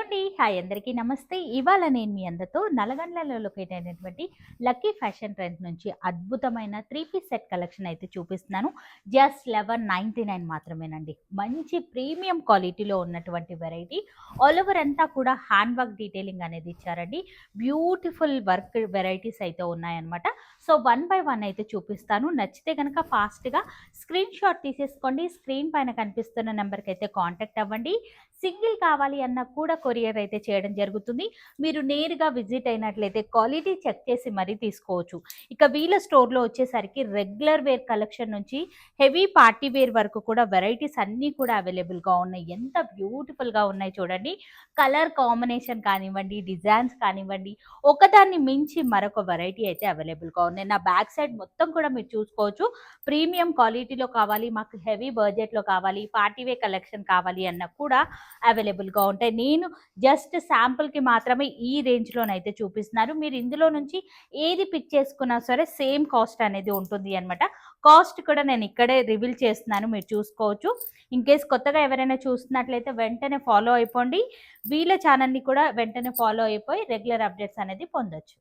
అండి. హాయ్ అందరికీ నమస్తే. ఇవాళ నేను మీ అందరితో నలగండ్లలో లొకేట్ అయినటువంటి లక్కీ ఫ్యాషన్ ట్రెండ్ నుంచి అద్భుతమైన త్రీ పీస్ సెట్ కలెక్షన్ అయితే చూపిస్తున్నాను. జస్ట్ లెవెన్ నైంటీ నైన్ మాత్రమేనండి. మంచి ప్రీమియం క్వాలిటీలో ఉన్నటువంటి వెరైటీ. ఆల్ ఓవర్ అంతా కూడా హ్యాండ్ వర్క్ డీటెయిలింగ్ అనేది ఇచ్చారండి. బ్యూటిఫుల్ వర్క్ వెరైటీస్ అయితే ఉన్నాయన్నమాట. సో వన్ బై వన్ అయితే చూపిస్తాను. నచ్చితే కనుక ఫాస్ట్గా స్క్రీన్ షాట్ తీసేసుకోండి. స్క్రీన్ పైన కనిపిస్తున్న నెంబర్కి అయితే కాంటాక్ట్ అవ్వండి. సింగిల్ కావాలి అన్న కూడా కొరియర్ అయితే చేయడం జరుగుతుంది. మీరు నేరుగా విజిట్ అయినట్లయితే క్వాలిటీ చెక్ చేసి మరీ తీసుకోవచ్చు. ఇక వీళ్ళ స్టోర్లో వచ్చేసరికి రెగ్యులర్ వేర్ కలెక్షన్ నుంచి హెవీ పార్టీ వేర్ వరకు కూడా వెరైటీస్ అన్నీ కూడా అవైలబుల్గా ఉన్నాయి. ఎంత బ్యూటిఫుల్గా ఉన్నాయి చూడండి. కలర్ కాంబినేషన్ కానివ్వండి డిజైన్స్ కానివ్వండి ఒకదాన్ని మించి మరొక వెరైటీ అయితే అవైలబుల్గా ఉన్నాయి. నా బ్యాక్ సైడ్ మొత్తం కూడా మీరు చూసుకోవచ్చు. ప్రీమియం క్వాలిటీలో కావాలి మాకు హెవీ బడ్జెట్లో కావాలి పార్టీ వేర్ కలెక్షన్ కావాలి అన్న కూడా అవైలబుల్గా ఉంటాయి. నేను జస్ట్ శాంపుల్కి మాత్రమే ఈ రేంజ్లోనైతే చూపిస్తున్నారు. మీరు ఇందులో నుంచి ఏది పిక్ చేసుకున్నా సరే సేమ్ కాస్ట్ అనేది ఉంటుంది అనమాట కాస్ట్ కూడా నేను ఇక్కడే రివీల్ చేస్తున్నాను మీరు చూసుకోవచ్చు. ఇన్ కేస్ కొత్తగా ఎవరైనా చూస్తున్నట్లయితే వెంటనే ఫాలో అయిపోండి. వీళ్ళ ఛానల్ని కూడా వెంటనే ఫాలో అయిపోయి రెగ్యులర్ అప్డేట్స్ అనేది పొందొచ్చు.